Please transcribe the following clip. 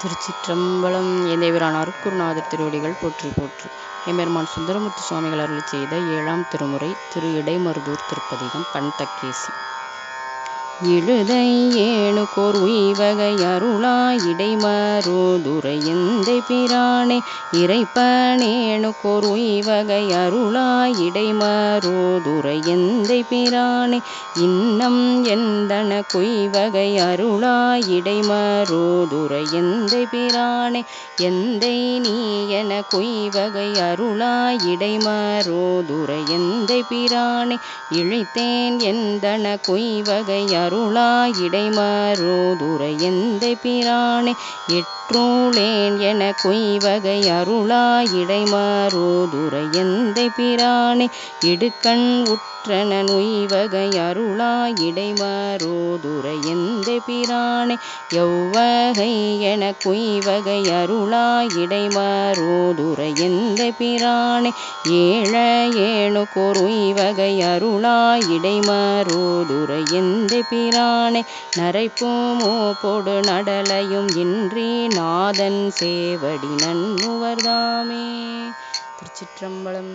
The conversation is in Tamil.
திருச்சிற்றம்பலம் எந்தேவரான அருக்குருநாதர் திருவடிகள் போற்றி போற்று. எம்பெருமான் சுந்தரமூர்த்தி சுவாமிகள் அருள் செய்த ஏழாம் திருமுறை திரு இடைமருதூர் திருப்பதிகம் பண்தக்கேசி இழுதை ஏணுகோர் உய்வகை அருளாய் இடைமருதுரையந்தை பிரானே இறைப்பனேணுகோர் உய்வகை அருளாய் இடைமருதுரையந்தை பிரானே இன்னம் எந்தன குய்வகை அருளாய் இடைமருதுரையந்தை பிரானே எந்தை நீ என குய்வகை அருளாய் இடைமருதுரையந்தை பிரானே இழைத்தேன் எந்தன குய்வகை அருளாய் ஆரோதுரை எந்த பிரானே எட்டு எற்றூளேன் என குய்வகை அருளா இடைமருதுரை எந்தை பிரானே? இடுக்கண் உற்றனன் உய்வகை அருளாய் இடைமருதுரை எந்தை பிரானே? எவ்வகை என குய்வகை அருளாய் இடைமருதுரை எந்தை பிரானே? ஏழ ஏணு கொருய்வகை அருளாய் இடைமருதுரை எந்தை பிரானே? நரைப்பூமோ பொடு நடலையும் இன்றி நாதன் சேவடி நன்னுவர்தாமே. திருச்சிற்றம்பலம்.